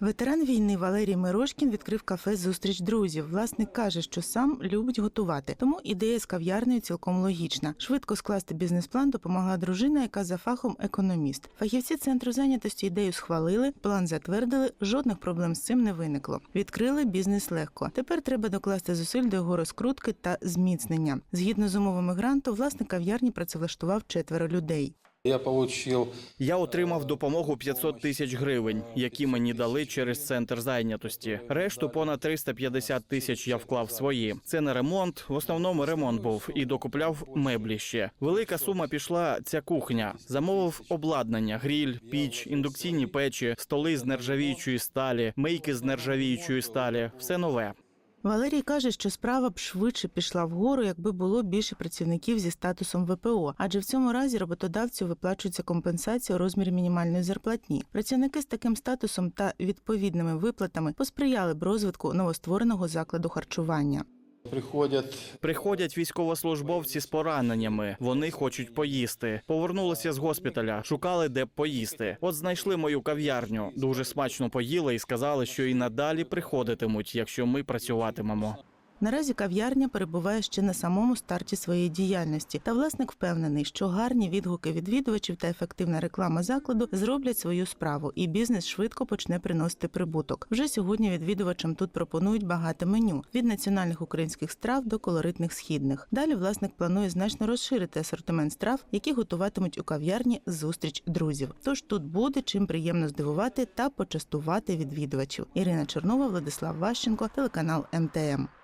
Ветеран війни Валерій Мирошкін відкрив кафе Зустріч друзів. Власник каже, що сам любить готувати, тому ідея з кав'ярнею цілком логічна. Швидко скласти бізнес-план допомогла дружина, яка за фахом економіст. Фахівці центру зайнятості ідею схвалили, план затвердили. Жодних проблем з цим не виникло. Відкрили бізнес легко. Тепер треба докласти зусиль до його розкрутки та зміцнення. Згідно з умовами гранту, власник кав'ярні працевлаштував четверо людей. Я получил Я отримав допомогу 500 тисяч гривень, які мені дали через центр зайнятості. Решту понад 350 тисяч я вклав свої. Це не ремонт. В основному ремонт був і докупляв меблі ще. Велика сума пішла ця кухня. Замовив обладнання: гріль, піч, індукційні печі, столи з нержавіючої сталі, мийки з нержавіючої сталі. Все нове. Валерій каже, що справа б швидше пішла вгору, якби було більше працівників зі статусом ВПО, адже в цьому разі роботодавцю виплачується компенсація у розмірі мінімальної зарплатні. Працівники з таким статусом та відповідними виплатами посприяли б розвитку новоствореного закладу харчування. Приходят Приходять військовослужбовці з пораненнями. Вони хочуть поїсти. Повернулися з госпіталя, шукали де б поїсти. От знайшли мою кав'ярню. Дуже смачно поїли і сказали, що і надалі приходитимуть, якщо ми працюватимемо. Наразі кав'ярня перебуває ще на самому старті своєї діяльності, та власник впевнений, що гарні відгуки відвідувачів та ефективна реклама закладу зроблять свою справу, і бізнес швидко почне приносити прибуток. Вже сьогодні відвідувачам тут пропонують багате меню від національних українських страв до колоритних східних. Далі власник планує значно розширити асортимент страв, які готуватимуть у кав'ярні зустріч друзів. Тож тут буде чим приємно здивувати та почастувати відвідувачів. Ірина Чорнова, Владислав Ващенко, телеканал МТМ.